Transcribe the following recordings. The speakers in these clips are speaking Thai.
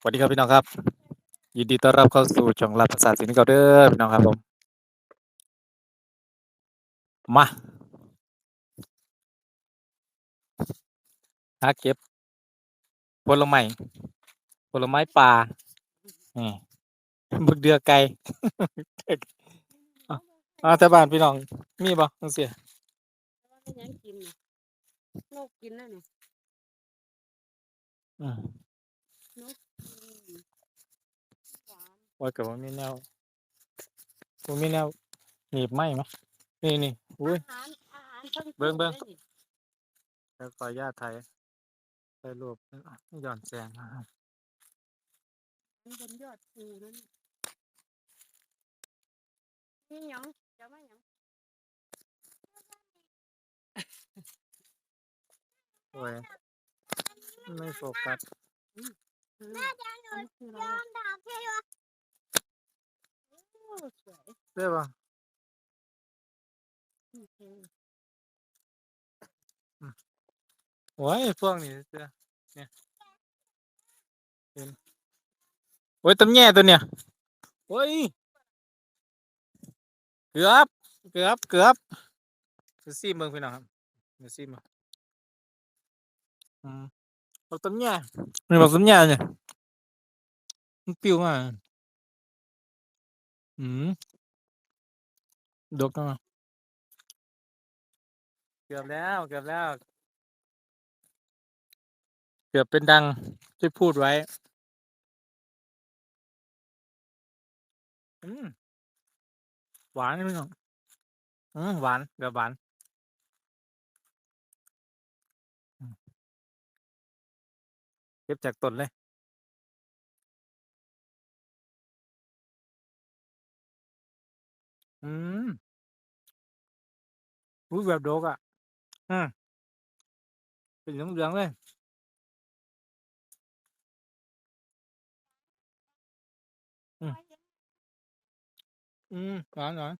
สวัสดีครับพี่น้องครับ ยินดีต้อนรับเข้าสู่ช่องรับภาษาสินเก่าเด้อพี่น้องครับผม มาหาเก็บผลไม้ผลไม้ป่านี่บึกเดือไก่เอาเอาแต่บ้านพี่น้อง มีบ่จังซี่ว่าเป็นหยังกินน่ะนกกินนั่นนี่อืมนกกินห วานว่าก็บ่มีแนวบ่มีแนวหนีบไม้มั้ยนี่นี่อุ้ย อาหารอาหารทั้งเบิ่งเบิ่งตัวลยนี่แล้วขออนุญาตถ่ายถ่ายรูปย้อนแสงนะครับมันบนยอดภูนั่นนี่หยังจะมาหยังโอ้ยไม่โฟกัสอืมอันนี้คืออะไรอะโอ้ สวยได้ป่ะโอเคโอ้ยพวกนี้เจ้าเนี่ยเห็นโอ้ยตำแย่ตัวเนี่ยโอ้ยเกือบเกือบเกือบเดี๋ยวซีเมืองพี่น้องครับเดี๋ยวซีมาอืมบอกตำแย่ไม่บอกตำแย่เนี่ยมันปิวมาก อืมดกมากเกือบแล้ว เกือบแล้ว เกือบเป็นดังที่พูดไว้ อืม หวานไหมน้องอืมหวานเกือบหวานอืมเก็บจากต้นเลย อุ้ยแบบโดกอะ อืมเป็นเหลืองๆเลยอืมหวานหวาน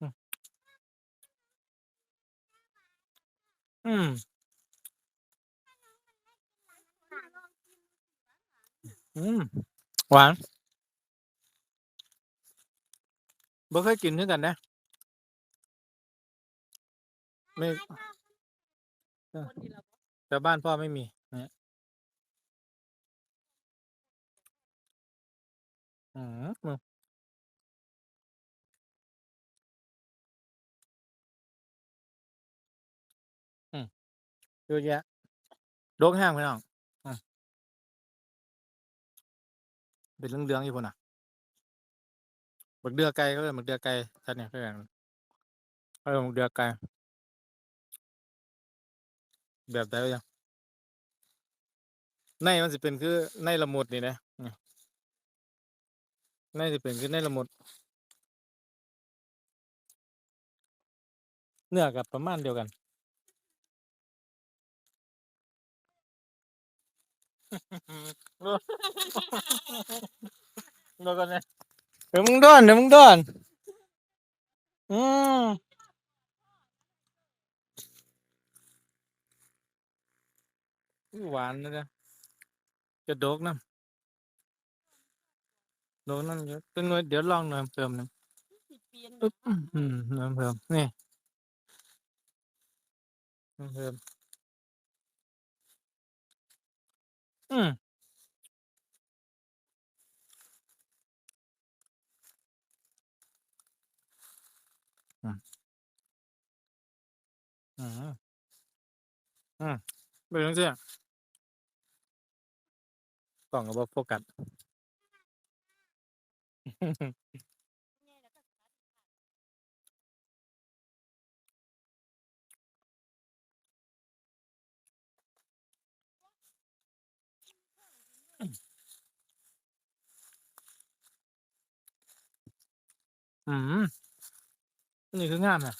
อืมอืมอืมหวานบ่เคยกินด้วยกันนะ ไม่คนที่เราบอกแต่บ้านพ่อไม่มีเนี่ยอืมอืมอืมเยอะแยะโดกแห้งไปน้องอืมเป็นเหลืองๆอยู่พุ่นน่ะบักเดือไก่ก็เลยบักเดือไก่ท่านเนี่ยก็อย่างเออบักเดือไก่ แบบใดวะยังในมันสิเป็นคือในละมุดนี่นะในสิเป็นคือในละมุดเนื้อกับประมาณเดียวกันเดี๋ยวกันนะเดี๋ยวมึงโดนเดี๋ยวมึงโดนอืมอุ๊ย หวานนะเนี่ยจะโดกน้ำโดกน้ำเยอะเป็นหน่วยเดี๋ยวลองหน่อยเพิ่มหนึงเปลี่ยนอึ๊บอืมหน่เพิ่มนี่น่อยเพิ่มอืมอืมอืมอืมเป็นยังไง กล่องก็บโฟกัส อืมนี่คืองามนะ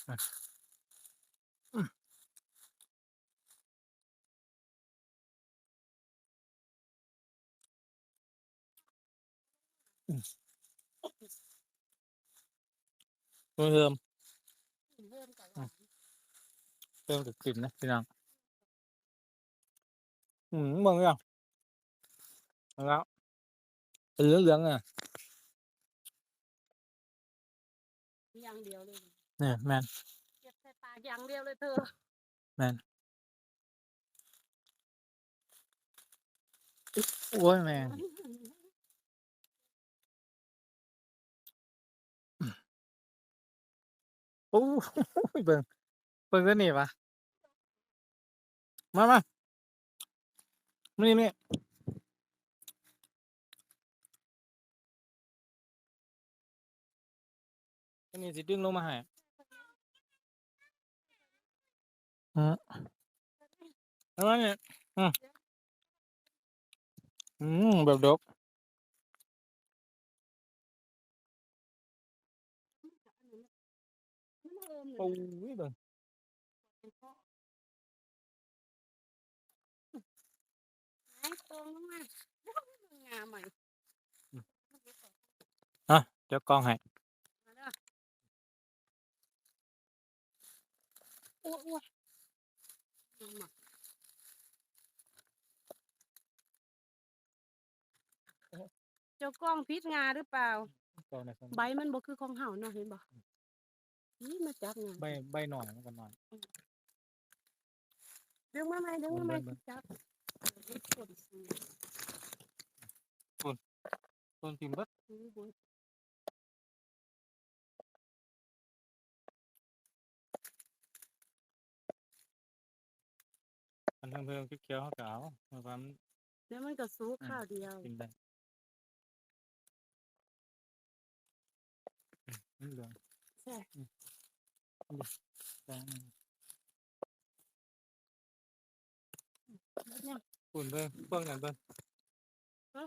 เพิ่มเริ่มกับหวานเพิ่มกับกลิ่นนะพี่น้องอืมเบิ่งยังแล้วเป็นเหลืองๆอะอย่างเดียวเลยเนี่ยแมนเก็บใส่ปากอย่างเดียวเลยเธอโอ้ยแมง อ้ยเบิ่งเบิ่งก็นี่ปะมามามานี่นี่อันนี้สิดึงลงมาให้อืมเอามาเนี่ยอืมอืมแบบดก มันเอิมเลโอ้ยยเบิ่งไอ้ตรงมากงามใหม่เดี๋ยวกล้องให้มาเด้อโอ้โอ้งามอะเจ้ากล้องพิษงาหรือเปล่ากล้องในสมใบมันบ่คือของเห่าเนาะเห็นบ่ นี่มาจับงาใบใบหน่อยมันก็หน่อยดึงมาไหมดึงมาไหมเบิ่งจับต้นทิมเบิดอันเพิ่มๆเขียวๆเขาก็เอาเพื่อความเดี๋ยวมันก็สู้ข้าวเดียวกินได้อืมนี่เหลืองใช่ แดงเนี่ยปุ่นเบิ่งเบิ่งกันเบิ่งโอ้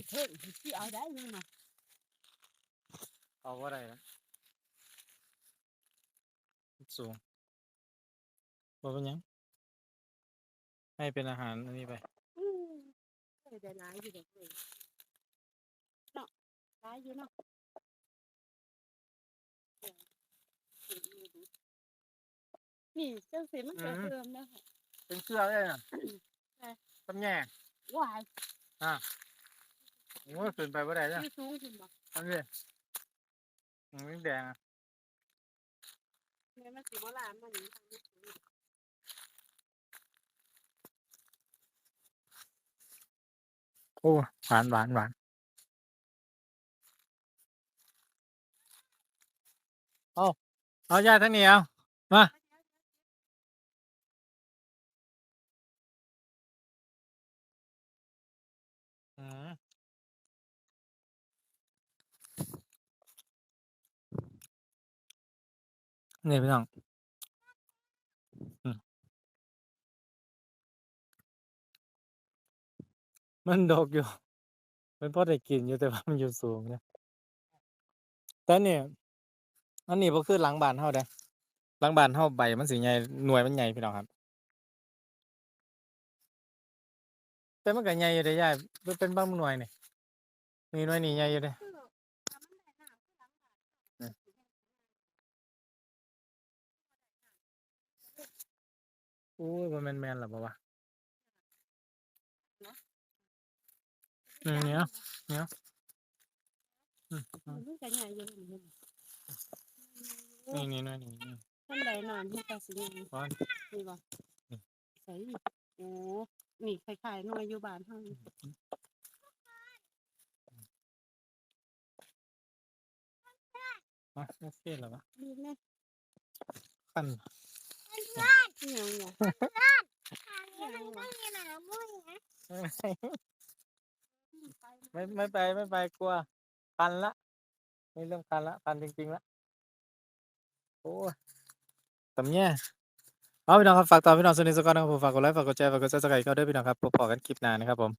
ยเท่ที่เอาได้ยังไงเอาว่าไรนะสูงบ่เป็นยังให้เป็นอาหารอันนี้ไปอืมได้หลายอยู่เด็กเลยเนาะหลายอยู่เนาะเออ นี่เจ้าสิมันก็เพิ่มแล้วค่ะ เป็นเสื้อเลยนะใช่ ตำแหน่ว้ายโอ้ยขึ้นไปบ่ได้แล้วที่สูงขึ้นบ่อันนี้มันแดงอะแม่มันสิบ่ลามมันนี่ทางนี้สูงโอ้หวานหวานหวานเอา เอายาทั้งนี้เอามาอืมนี่พี่น้องอืมมันดอกอยู่ มันพอได้กินอยู่แต่ว่ามันอยู่สูงเนี่ยแต่เนี่ย อันนี้บ่คือหลังบ้านเฮาเด้หลังบ้านเฮาใบมันสิใหญ่หน่วยมันใหญ่พี่น้องครับ แต่มันก็ใหญ่อยู่เด้ยายมันเป็นบางหน่วยนี่นี่หน่วยนี่ใหญ่อยู่เด้คือถ้ามันได้น้ำคือหลังบ้านโอ้ยบ่แม่นแม่นหรอบ่วะอืมเนี่ยอืมอืม มันก็ใหญ่อยู่ นี่นี่นี่หน่วยนี่นี่ท่านใดน้ำมันก็สิใหญ่ร้อนนี่บ่นี่ใส่นี่โอ้นี่คล้ายๆหน่วยอยู่บ้านเฮานี่อะโอเคแล้ววะนี่แม่คันนี่หยังเนี่ยไม่ไม่ไปไม่ไปกลัวคันละไม่เริ่มคันละคันจริงๆละ โอ้ยตำแย่เอาพี่น้องครับฝากตอนพี่น้องสนิทสกอตนะครับผมฝากกดไลค์ฝากกดแชร์ฝากกดซับสไครต์ก็ด้วยพี่น้องครับพบกันคลิปหน้านะครับผม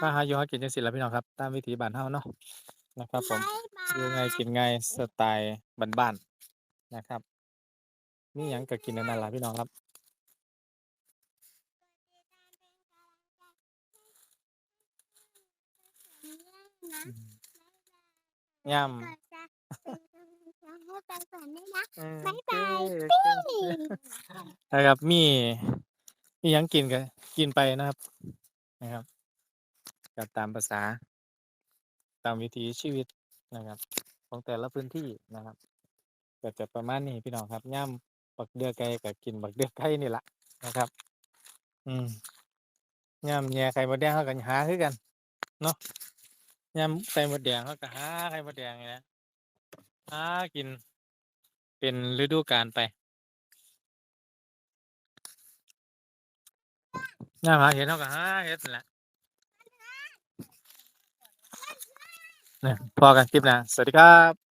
มาหาอยู่หากินจังสิละพี่น้องครับตามวิถีบ้านเฮาเนาะนะครับผมอยู่ไงกินไงสไตล์บ้านๆนะครับมีหยังก็กินอันนั่นล่ะพี่น้องครับ อืมย่ำเออบ๊ายบายโอเคนะครับมีมียังกินกันกินไปนะครับนะครับก็ตามภาษา ตามวิถีชีวิตนะครับ ของแต่ละพื้นที่นะครับก็จะประมาณนี้พี่น้องครับย่ำบักเดือไก่ก็กินบักเดือไก่นี่แหละนะครับ อืมย่ำแย่ไข่มดแดงเขาก็หาคือกันเนาะย่ำไข่มดแดงเขาก็หาไข่มดแดงนี่นะ หากิน เป็นฤดูกาลไปน่าหาเห็ดเท่าก็หาเห็ดนั่นแหละเนี่ยพอกันคลิปหนะ สวัสดีครับ